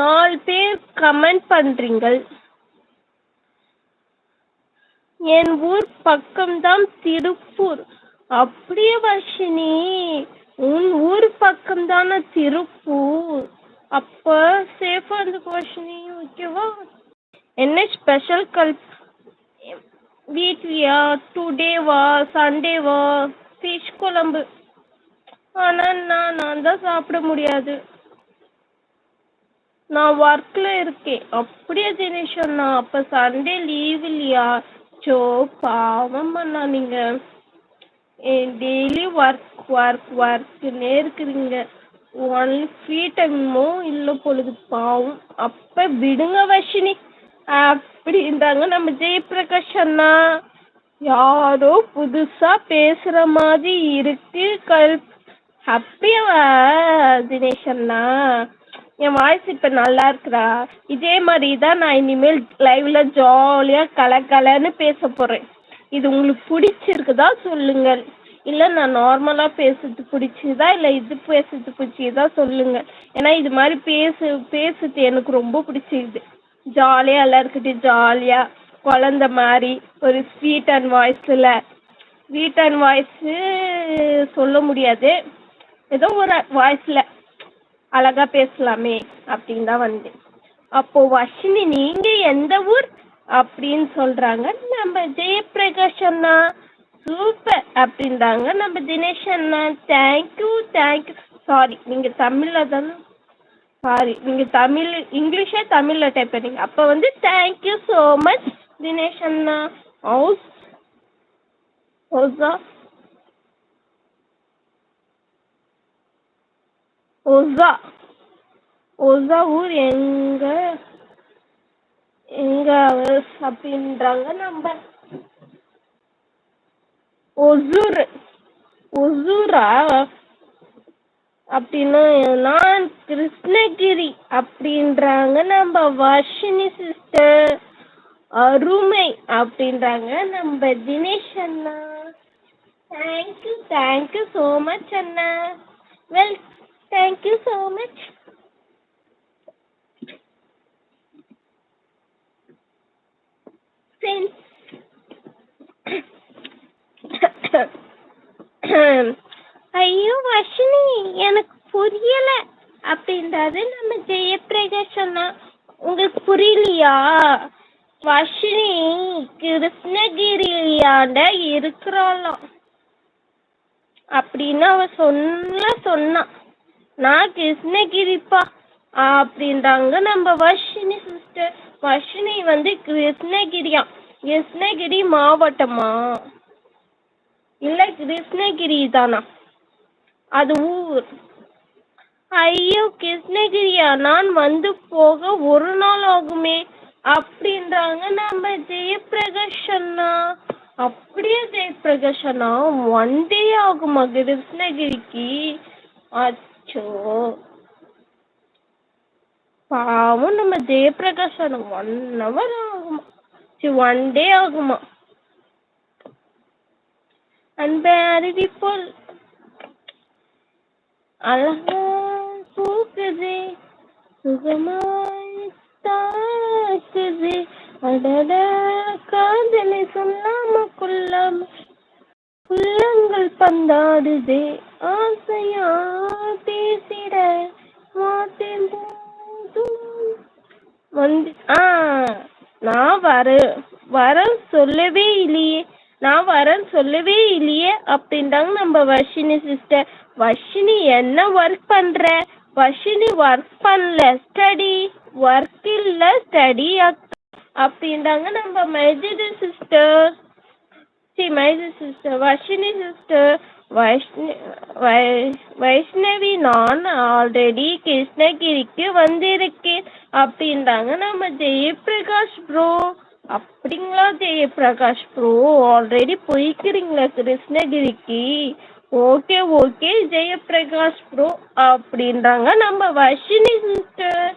நாலு பேர் கமெண்ட் பண்ணுறீங்கள் என் ஊர் பக்கம்தான் திருப்பூர். அப்படியே வர்ஷினி உன் ஊர் பக்கம் தானே திருப்பூர். அப்போ சேஃபாக இருந்துக்கோ வர்ஷினி ஓகேவா என்ன ஸ்பெஷல் கல் வீட்லையா? டுடேவா சண்டேவா ஃபிஷ் குழம்பு. ஆனால் நான் நான் தான் சாப்பிட முடியாது. நான் ஒர்க்கில் இருக்கேன். அப்படியே தினேஷ் அண்ணா அப்போ சண்டே லீவ் இல்லையா? ஸோ பாவம் அண்ணா நீங்கள் டெய்லி ஒர்க் ஒர்க் ஒர்க்குன்னே இருக்கிறீங்க. ஒன்லி ஃப்ரீ டைமோ இல்லை பொழுது பாவம். அப்போ விடுங்க வர்ஷினி. அப்படின்றாங்க நம்ம ஜெயபிரகாஷ் அண்ணா. யாரோ புதுசாக பேசுகிற மாதிரி இருக்கு கல். ஹாப்பியா தினேஷ் அண்ணா. என் வாய்ஸ் இப்போ நல்லா இருக்குதா இதே மாதிரி தான் நான் இனிமேல் லைவ்ல ஜாலியாக கலகலன்னு பேச போகிறேன் இது உங்களுக்கு பிடிச்சிருக்குதா சொல்லுங்கள். இல்லை நான் நார்மலாக பேசுறது பிடிச்சிதா? இல்லை இது பேசுறது பிடிச்சிதா சொல்லுங்கள். ஏன்னா இது மாதிரி பேசு பேசுறது எனக்கு ரொம்ப பிடிச்சிருக்குது ஜாலியாக எல்லாருக்கிட்டையும் ஜாலியாக குழந்த மாதிரி ஒரு ஸ்வீட் அண்ட் வாய்ஸில் ஸ்வீட் அண்ட் வாய்ஸு சொல்ல முடியாது. ஏதோ ஒரு வாய்ஸில் அழகா பேசலாமே அப்படின்னு தான் வந்தேன். அப்போது வர்ஷினி நீங்கள் எந்த ஊர் அப்படின்னு சொல்கிறாங்க நம்ம ஜெயபிரகாஷ் அண்ணா. சூப்பர் அப்படின்றாங்க. நம்ம தினேஷ் அண்ணா thank you thank you sorry நீங்கள் தமிழில் தானே சாரி நீங்கள் தமிழ் இங்கிலீஷே தமிழில் டைப் பண்ணீங்க. அப்போ வந்து thank you so much Dinesh Anna. House ஹவுஸா? ஒசா ஒசா ஊர் எங்க? எங்க அப்படின்றாங்க நம்ம. ஒசூர். ஒசூரா? அப்படின்னா நான் கிருஷ்ணகிரி அப்படின்றாங்க நம்ம வர்ஷினி சிஸ்டர். அருமை அப்படின்றாங்க நம்ம தினேஷ் அண்ணா. Thank you thank you so much Anna. Well thank you so much ஐயோ வர்ஷினி எனக்கு புரியல. அப்படின்றது நம்ம ஜெயபிரகாஷ் சொன்னா உங்களுக்கு புரியலையா? வர்ஷினி கிருஷ்ணகிரியாண்ட இருக்கிறாளாம். அப்படின்னு அவ சொன்ன. சொன்னான் நான் கிருஷ்ணகிரிப்பா. அப்படின்றாங்க நம்ம வர்ஷினி சிஸ்டர் வர்ஷினி வந்து கிருஷ்ணகிரியா. கிருஷ்ணகிரி மாவட்டமா? இல்லை கிருஷ்ணகிரி தானா? அது ஊர். ஐயோ கிருஷ்ணகிரியா? நான் வந்து போக ஒரு நாள் ஆகுமே. அப்படின்றாங்க நம்ம ஜெயபிரகாஷ் அண்ணா அப்படியே ஜெயபிரகாஷ் அண்ணா ஒன் டே ஆகுமா கிருஷ்ணகிரிக்கு? அச்சோ பாவம் நம்ம ஜெயபிரகாஷ் அண்ணா ஒன் ஹவர் ஆகுமா? சரி ஒன் டே ஆகுமா? அன்ப அருவி போல் அழகா பூக்குது சுகமாய் தாக்குது. அடட காதலை சொல்லாம கொள்ளாம உள்ளங்கள் பந்தாடுதே ஆசையா வர வர சொல்லவே இல்லையே. நான் வரேன் சொல்லவே இல்லையே அப்படின்றாங்க நம்ம வர்ஷினி சிஸ்டர் வர்ஷினி என்ன ஒர்க் பண்ற? வர்ஷினி ஒர்க் பண்ணல. ஸ்டடி ஒர்க் இல்ல ஸ்டடி அப்படின்றாங்க நம்ம மைஜிது சிஸ்டர் சி மைஜி சிஸ்டர் வர்ஷினி சிஸ்டர் வைஷ்ண வை வைஷ்ணவி நான் ஆல்ரெடி கிருஷ்ணகிரிக்கு வந்திருக்கேன் அப்படின்றாங்க நம்ம ஜெயபிரகாஷ் ப்ரோ அப்படிங்களா ஜெயபிரகாஷ் ப்ரோ ஆல்ரெடி போய்க்கிறீங்களா கிருஷ்ணகிரிக்கு? ஓகே ஓகே ஜெயபிரகாஷ் ப்ரோ அப்படின்றாங்க நம்ம வர்ஷினி சிஸ்டர்